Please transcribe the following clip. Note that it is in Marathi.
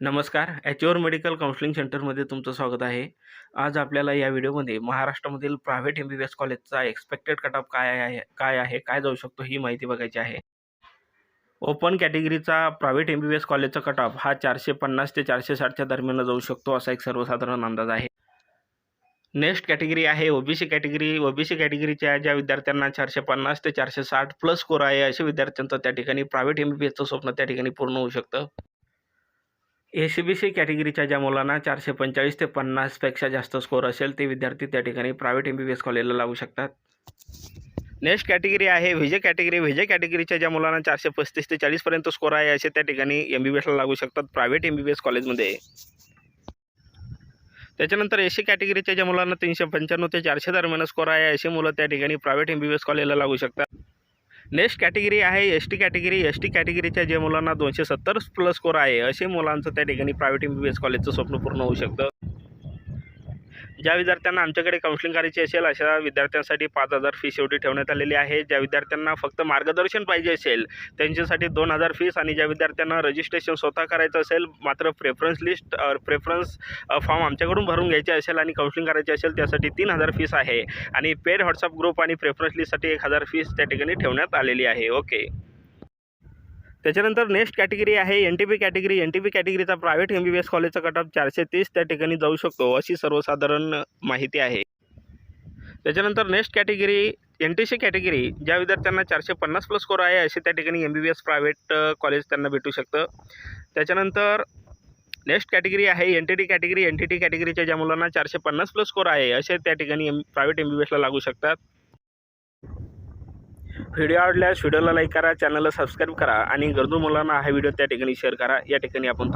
नमस्कार. ॲच्युअर मेडिकल काउन्सिलिंग सेंटरमध्ये तुमचं स्वागत आहे. आज आपल्याला या व्हिडिओमध्ये महाराष्ट्रामधील private M B B S कॉलेजचा एक्सपेक्टेड कट ऑफ काय आहे काय आहे काय जाऊ शकतो ही माहिती बघायची आहे. Open कॅटेगरीचा private M B B S कॉलेजचा कट ऑफ हा चारशे पन्नास ते चारशे साठच्या दरम्यान जाऊ शकतो असा एक सर्वसाधारण अंदाज आहे. नेक्स्ट कॅटेगरी आहे ओबीसी कॅटेगरी ओबीसी कॅटेगरीच्या ज्या विद्यार्थ्यांना चारशे पन्नास ते चारशे साठ प्लस स्कोर आहे अशा विद्यार्थ्यांचं त्या ठिकाणी प्रायव्हेट एम बी बी एसचं स्वप्न त्या ठिकाणी पूर्ण होऊ शकतं. ए सी बी सी कॅटेगरीच्या ज्या मुलांना चारशे पंचेचाळीस ते पन्नासपेक्षा जास्त स्कोअर असेल ते विद्यार्थी त्या ठिकाणी private M B B S कॉलेजला लागू शकतात. नेक्स्ट कॅटेगरी आहे व्हिजे कॅटेगरी व्हिजे कॅटेगरीच्या ज्या मुलांना चारशे पस्तीस ते चाळीसपर्यंत स्कोअर आहे असे त्या ठिकाणी एम बी बी एसला लागू शकतात private M B B S कॉलेजमध्ये त्याच्यानंतर एसी कॅटेगरीच्या ज्या मुलांना तीनशे पंच्याण्णव ते चारशे दरम्यान स्कोअर आहे अशी मुलं त्या ठिकाणी private M B B S कॉलेजला लागू शकतात. नेक्स्ट कॅटेगरी आहे S T category. S T कॅटेगरीच्या जे मुलांना दोनशे सत्तर प्लस स्कोर आहे असे मुलांचं त्या ठिकाणी private M B B S कॉलेजचं स्वप्न पूर्ण होऊ शकतं. ज्या विद्यार्थ्यांना आमच्याकडे काउन्सिलिंग करायची असेल अशा विद्यार्थ्यांसाठी पाच हजार फीस एवढी ठेवण्यात आलेली आहे. ज्या विद्यार्थ्यांना फक्त मार्गदर्शन पाहिजे असेल त्यांच्यासाठी दोन हजार फीस आणि ज्या विद्यार्थ्यांना रजिस्ट्रेशन स्वतः करायचं असेल मात्र प्रेफरन्स लिस्ट प्रेफरन्स फॉर्म आमच्याकडून भरून घ्यायचे असेल आणि काउन्सिलिंग करायची असेल त्यासाठी तीन हजार फीस आहे. आणि पेड व्हॉट्सअप ग्रुप आणि प्रेफरन्स लिस्टसाठी एक हजार फीस त्या ठिकाणी ठेवण्यात आलेली आहे. ओके त्याच्यानंतर नेक्स्ट कॅटेगरी आहे N T P category. N T P कॅटेगरीचा private M B B S कॉलेजचा कट ऑफ चारशे तीस त्या ठिकाणी जाऊ शकतो अशी सर्वसाधारण माहिती आहे. त्याच्यानंतर next category N T C category ज्या विद्यार्थ्यांना चारशे पन्नास प्लस स्कोर आहे असे त्या ठिकाणी M B B S private college त्यांना भेटू शकतं. त्याच्यानंतर नेक्स्ट कॅटेगरी आहे N T T category N T T कॅटेगरीच्या ज्या मुलांना चारशे पन्नास प्लस स्कोर आहे असे त्या ठिकाणी M private M B B एसला लागू शकतात. व्हिडिओ आवडल्यास व्हिडिओला लाईक करा चॅनलला सबस्क्राईब करा आणि गरजू मुलांना हा व्हिडिओ त्या ठिकाणी शेअर करा. या ठिकाणी आपण